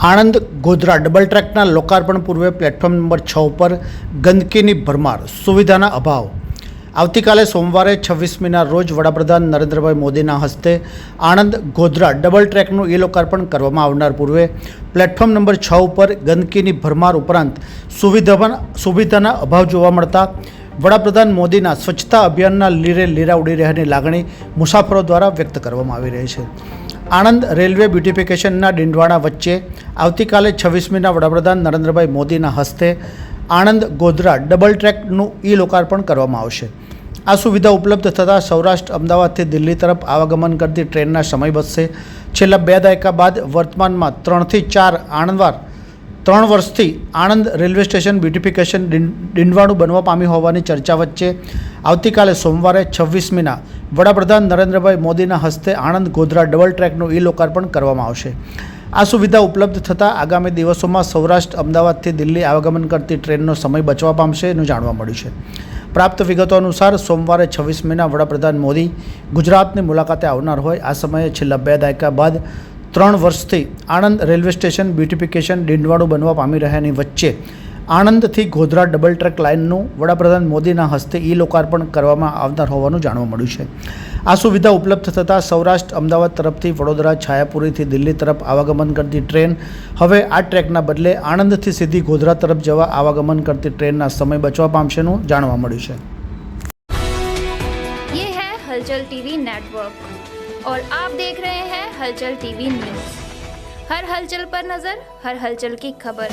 Anand Godhra double ટ્રેકના લોકાર્પણ પૂર્વે platform number છ ઉપર ગંદકીની ભરમાર. સુવિધાના અભાવ. આવતીકાલે સોમવારે છવ્વીસમીના રોજ વડાપ્રધાન નરેન્દ્રભાઈ મોદીના હસ્તે આણંદ ગોધરા ડબલ ટ્રેકનું ઈ લોકાર્પણ કરવામાં આવનાર પૂર્વે પ્લેટફોર્મ નંબર છ ઉપર ગંદકીની ભરમાર ઉપરાંત સુવિધા સુવિધાના અભાવ જોવા મળતા વડાપ્રધાન મોદીના સ્વચ્છતા અભિયાનના લીરે લીરા ઉડી રહેવાની લાગણી મુસાફરો દ્વારા વ્યક્ત કરવામાં આવી રહી છે. આણંદ રેલવે બ્યુટિફિકેશનના ડિંડવાણા વચ્ચે આવતીકાલે છવ્વીસમીના વડાપ્રધાન નરેન્દ્રભાઈ મોદીના હસ્તે આણંદ ગોધરા ડબલ ટ્રેકનું ઈ લોકાર્પણ કરવામાં આવશે. આ સુવિધા ઉપલબ્ધ થતાં સૌરાષ્ટ્ર, અમદાવાદથી દિલ્હી તરફ આવાગમન કરતી ટ્રેનના સમય બચશે. છેલ્લા બે દાયકા બાદ વર્તમાનમાં ત્રણથી ચાર આણંદવાર, ત્રણ વર્ષથી આણંદ રેલવે સ્ટેશન બ્યુટિફિકેશન ડીંડવાણું બનવા પામી હોવાની ચર્ચા વચ્ચે આવતીકાલે સોમવારે છવ્વીસમીના વડાપ્રધાન નરેન્દ્રભાઈ મોદીના હસ્તે આણંદ ગોધરા ડબલ ટ્રેકનું ઈ લોકાર્પણ કરવામાં આવશે. આ સુવિધા ઉપલબ્ધ થતાં આગામી દિવસોમાં સૌરાષ્ટ્ર, અમદાવાદથી દિલ્હી આવાગમન કરતી ટ્રેનનો સમય બચવા પામશે એનું જાણવા મળ્યું છે. પ્રાપ્ત વિગતો અનુસાર સોમવારે છવ્વીસ મહિના વડાપ્રધાન મોદી ગુજરાતની મુલાકાતે આવનાર હોય. આ સમયે છેલ્લા બે દાયકા બાદ ત્રણ વર્ષથી આણંદ રેલવે સ્ટેશન, બ્યુટિફિકેશન, ડીંડવાડું બનવા પામી રહ્યાની વચ્ચે આણંદથી ગોધરા ડબલ ટ્રેક લાઇનનું વડાપ્રધાન મોદીના હસ્તે ઈ લોકાર્પણ કરવામાં આવનાર હોવાનું જાણવા મળ્યું છે આ સુવિધા ઉપલબ્ધ થતાં સૌરાષ્ટ્ર અમદાવાદ તરફથી વડોદરા છાયાપુરીથી દિલ્હી તરફ આવાગમન કરતી ટ્રેન હવે આ ટ્રેકના બદલે આણંદથી સીધી ગોધરા તરફ જવા આવાગમન કરતી ટ્રેનના સમય બચવા પામશેનું જાણવા મળ્યું છે ये है हलचल टीवी नेटवर्क और आप देख रहे हैं हलचल टीवी न्यूज हर हलचल पर नजर हर हलचल की खबर